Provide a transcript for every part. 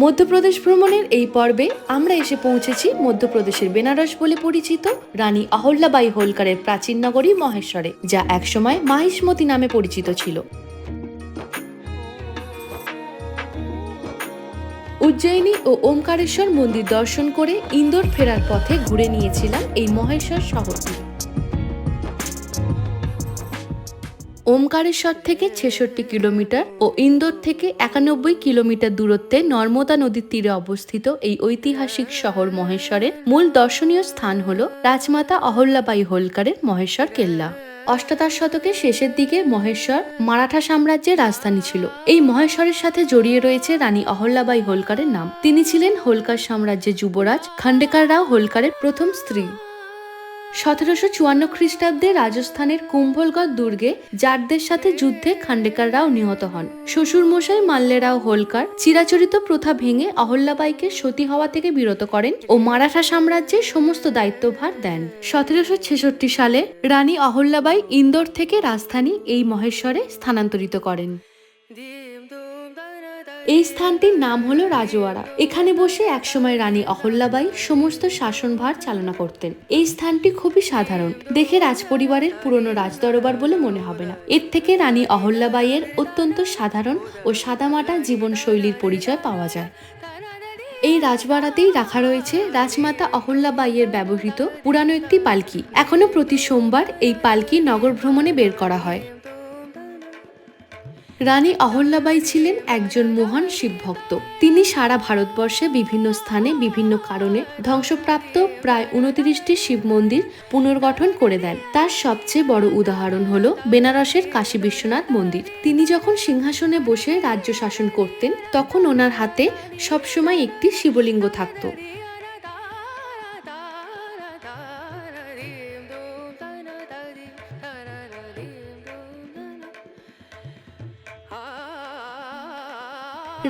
মধ্যপ্রদেশ ভ্রমণের এই পর্বে আমরা এসে পৌঁছেছি মধ্যপ্রদেশের বেনারস বলে পরিচিত রানী অহল্যাবাই হোলকারের প্রাচীন নগরী মহেশ্বরে, যা একসময় মাহিষ্মতি নামে পরিচিত ছিল। উজ্জয়িনী ও ওমকারেশ্বর মন্দির দর্শন করে ইন্দোর ফেরার পথে ঘুরে নিয়েছিলাম এই মহেশ্বর শহরটি। ওমকারেশ্বর থেকে ছেষট্টি কিলোমিটার ও ইন্দোর থেকে একানব্বই কিলোমিটার দূরত্বে নর্মদা নদীর তীরে অবস্থিত এই ঐতিহাসিক শহর মহেশ্বরের মূল দর্শনীয় স্থান হল রাজমাতা অহল্যাবাই হোলকারের মহেশ্বর কেল্লা। অষ্টাদশ শতকের শেষের দিকে মহেশ্বর মারাঠা সাম্রাজ্যের রাজধানী ছিল। এই মহেশ্বরের সাথে জড়িয়ে রয়েছে রানী অহল্যাবাই হোলকারের নাম। তিনি ছিলেন হোলকার সাম্রাজ্যের যুবরাজ খান্ডেকার রাও হোলকারের প্রথম স্ত্রী। সতেরোশো চুয়ান্ন খ্রিস্টাব্দে রাজস্থানের কুম্ভলগড় দুর্গে জাটদের সাথে যুদ্ধে খান্ডেকার রাও নিহত হন। শ্বশুর মশাই মাল্লে রাও হোলকার চিরাচরিত প্রথা ভেঙে অহল্যাবাইকে সতী হওয়া থেকে বিরত করেন ও মারাঠা সাম্রাজ্যের সমস্ত দায়িত্বভার দেন। সতেরোশো ছেষট্টি সালে রানী অহল্যাবাই ইন্দোর থেকে রাজধানী এই মহেশ্বরে স্থানান্তরিত করেন। এই স্থানটির নাম হলো রাজওয়াড়া। এখানে বসে একসময় রানী অহল্যাবাই সমস্ত শাসনভার চালনা করতেন। এই স্থানটি খুবই সাধারণ। দেখে রাজপরিবারের পুরনো রাজদরবার বলে মনে হবে না। এর থেকে রানী অহল্যাবাইয়ের অত্যন্ত সাধারণ ও সাদামাটা জীবনশৈলীর পরিচয় পাওয়া যায়। এই রাজবাড়াতেই রাখা রয়েছে রাজমাতা অহল্যাবাইয়ের ব্যবহৃত পুরানো একটি পালকি। এখনও প্রতি সোমবার এই পালকি নগর ভ্রমণে বের করা হয়। রানী অহল্যাবাই ছিলেন একজন মহান শিবভক্ত। তিনি সারা ভারতবর্ষে বিভিন্ন স্থানে বিভিন্ন কারণে ধ্বংসপ্রাপ্ত প্রায় উনত্রিশটি শিব মন্দির পুনর্গঠন করে দেন। তার সবচেয়ে বড় উদাহরণ হল বেনারসের কাশী বিশ্বনাথ মন্দির। তিনি যখন সিংহাসনে বসে রাজ্য শাসন করতেন, তখন ওনার হাতে সবসময় একটি শিবলিঙ্গ থাকতো।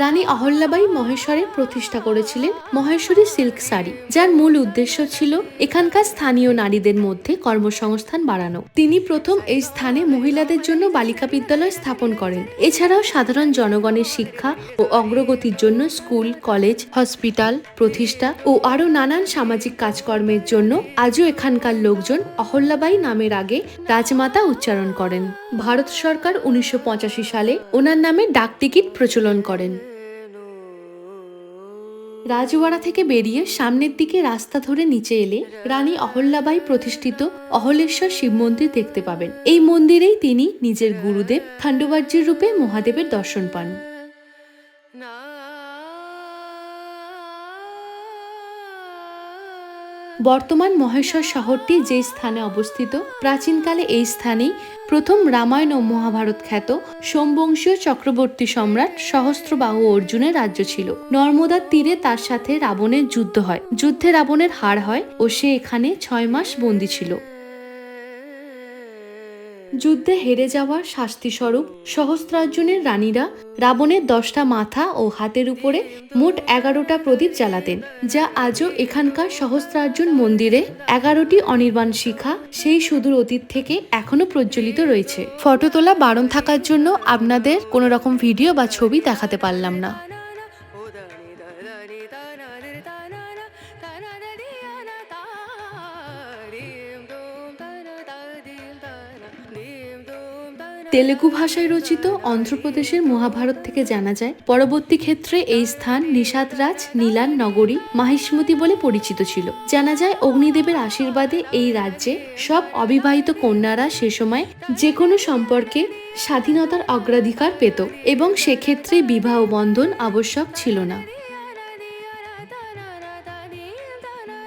রানী অহল্যাবাই মহেশ্বরে প্রতিষ্ঠা করেছিলেন মহেশ্বরী সিল্ক শাড়ি, যার মূল উদ্দেশ্য ছিল এখানকার স্থানীয় নারীদের মধ্যে কর্মসংস্থান বাড়ানো। তিনি প্রথম এই স্থানে মহিলাদের জন্য বালিকা বিদ্যালয় স্থাপন করেন। এছাড়াও সাধারণ জনগণের শিক্ষা ও অগ্রগতির জন্য স্কুল, কলেজ, হসপিটাল প্রতিষ্ঠা ও আরও নানান সামাজিক কাজকর্মের জন্য আজও এখানকার লোকজন অহল্যাবাই নামের আগে রাজমাতা উচ্চারণ করেন। ভারত সরকার উনিশশো পঁচাশি সালে ওনার নামে ডাক টিকিট প্রচলন করেন। রাজওয়াড়া থেকে বেরিয়ে সামনের দিকে রাস্তা ধরে নিচে এলে রানী অহল্যাবাই প্রতিষ্ঠিত অহলেশ্বর শিব মন্দির দেখতে পাবেন। এই মন্দিরেই তিনি নিজের গুরুদেব খান্ডবার্যের রূপে মহাদেবের দর্শন পান। বর্তমান মহেশ্বর শহরটি যে স্থানে অবস্থিত, প্রাচীনকালে এই স্থানেই প্রথম রামায়ণ ও মহাভারত খ্যাত সোমবংশীয় চক্রবর্তী সম্রাট সহস্রবাহু অর্জুনের রাজ্য ছিল। নর্মদার তীরে তার সাথে রাবণের যুদ্ধ হয়। যুদ্ধে রাবণের হার হয় ও সে এখানে ছয় মাস বন্দী ছিল। যুদ্ধে হেরে যাওয়ার শাস্তিস্বরূপ সহস্রার্জুনের রানীরা রাবণের দশটা মাথা ও হাতের উপরে মোট এগারোটা প্রদীপ জ্বালাতেন, যা আজও এখানকার সহস্রার্জুন মন্দিরে এগারোটি অনির্বাণ শিখা সেই সুদূর অতীত থেকে এখনও প্রজ্বলিত রয়েছে। ফটো তোলা বারণ থাকার জন্য আপনাদের কোনো রকম ভিডিও বা ছবি দেখাতে পারলাম না। তেলেগু ভাষায় রচিত অন্ধ্রপ্রদেশের মহাভারত থেকে জানা যায়, পরবর্তী ক্ষেত্রে এই স্থান নিষাদ রাজ নীলান নগরী, মাহিষ্মতি বলে পরিচিত ছিল। জানা যায়, অগ্নিদেবের আশীর্বাদে এই রাজ্যে সব অবিবাহিত কন্যারা সে সময় যে কোনো সম্পর্কে স্বাধীনতার অগ্রাধিকার পেত এবং সেক্ষেত্রে বিবাহ বন্ধন আবশ্যক ছিল না।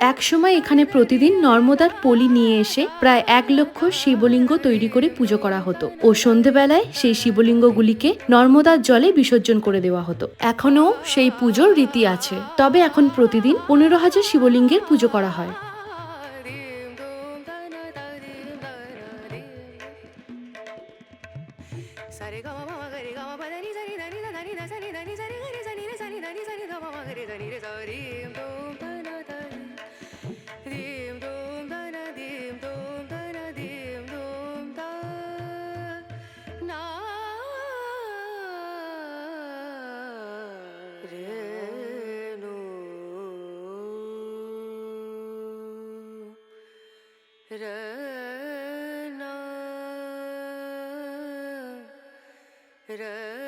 একসময় এখানে প্রতিদিন নর্মদার পলি নিয়ে এসে প্রায় এক লক্ষ শিবলিঙ্গ তৈরি করে পুজো করা হতো ও সন্ধেবেলায় সেই শিবলিঙ্গগুলিকে নর্মদার জলে বিসর্জন করে দেওয়া হতো এখনও সেই পুজোর রীতি আছে তবে এখন প্রতিদিন পনেরো হাজার শিবলিঙ্গের পুজো করা হয় Renu Rana Rana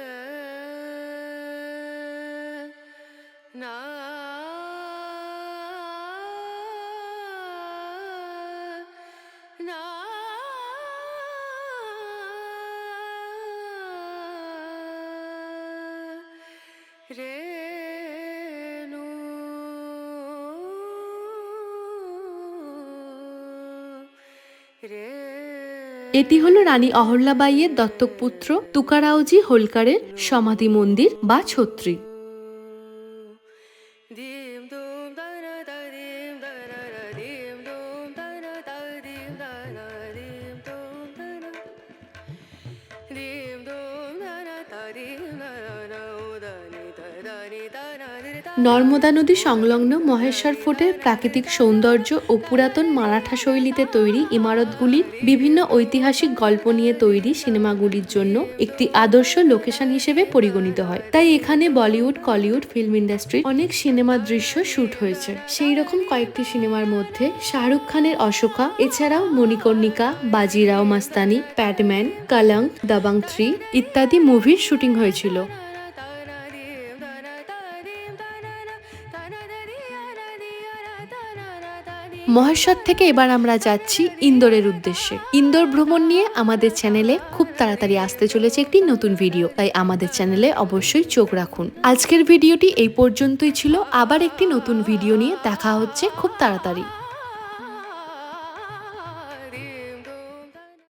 re এটি হলো রানী অহল্যাবাইয়ের দত্তক পুত্র তুকারাওজি হোলকারের সমাধি মন্দির বা ছত্রী। নর্মদা নদী সংলগ্ন মহেশ্বর ফোর্টের প্রাকৃতিক সৌন্দর্য ও পুরাতন মারাঠা শৈলীতে তৈরি ইমারতগুলির বিভিন্ন ঐতিহাসিক গল্প নিয়ে তৈরি সিনেমাগুলির জন্য একটি আদর্শ লোকেশন হিসেবে পরিগণিত হয়। তাই এখানে বলিউড, কলিউড ফিল্ম ইন্ডাস্ট্রির অনেক সিনেমার দৃশ্য শুট হয়েছে। সেই রকম কয়েকটি সিনেমার মধ্যে শাহরুখ খানের অশোকা, এছাড়াও মণিকর্ণিকা, বাজিরাও মাস্তানি প্যাডম্যান কালাং, দাবাং থ্রি ইত্যাদি মুভির শুটিং হয়েছিল। মহেশ্বর থেকে এবার আমরা যাচ্ছি ইন্দোরের উদ্দেশ্যে। ইন্দোর ভ্রমণ নিয়ে আমাদের চ্যানেলে খুব তাড়াতাড়ি আসতে চলেছে একটি নতুন ভিডিও, তাই আমাদের চ্যানেলে অবশ্যই চোখ রাখুন। আজকের ভিডিওটি এই পর্যন্তই ছিল, আবার একটি নতুন ভিডিও নিয়ে দেখা হচ্ছে খুব তাড়াতাড়ি।